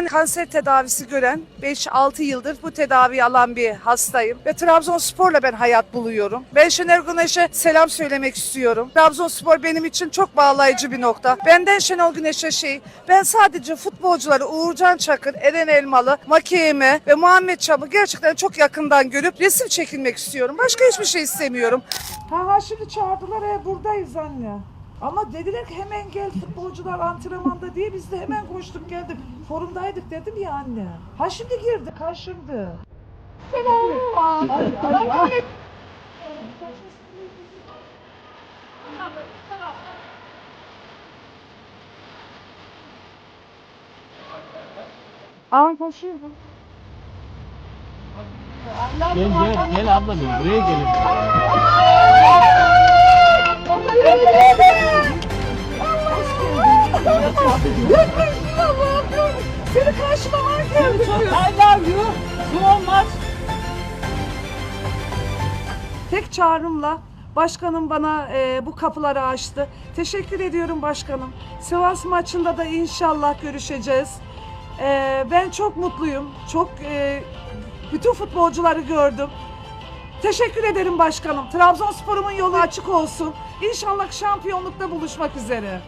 Ben kanser tedavisi gören 5-6 yıldır bu tedaviyi alan bir hastayım. Ve Trabzonspor'la ben hayat buluyorum. Ben Şener Güneş'e selam söylemek istiyorum. Trabzonspor benim için çok bağlayıcı bir nokta. Benden Şenol Güneş'e şey, ben sadece futbolcuları Uğurcan Çakır, Eren Elmalı, Makiyeme ve Muhammed Çam'ı gerçekten çok yakından görüp resim çekilmek istiyorum. Başka hiçbir şey istemiyorum. Ha ha şimdi çağırdılar e, buradayız anne. Ama dediler ki hemen gel futbolcular antrenmanda diye biz de hemen koştuk geldik. Forumdaydık dedim ya anne. Ha şimdi girdi ha şimdi. Aa koşuyor. Gel gel gel abla buraya gelin. Seni karşılaman geldi. I love you so much. Tek çağrımla başkanım bana e, bu kapıları açtı. Teşekkür ediyorum başkanım. Sivas maçında da inşallah görüşeceğiz. E, ben çok mutluyum. Çok e, bütün futbolcuları gördüm. Teşekkür ederim başkanım. Trabzonspor'umun yolu açık olsun. İnşallah şampiyonlukta buluşmak üzere.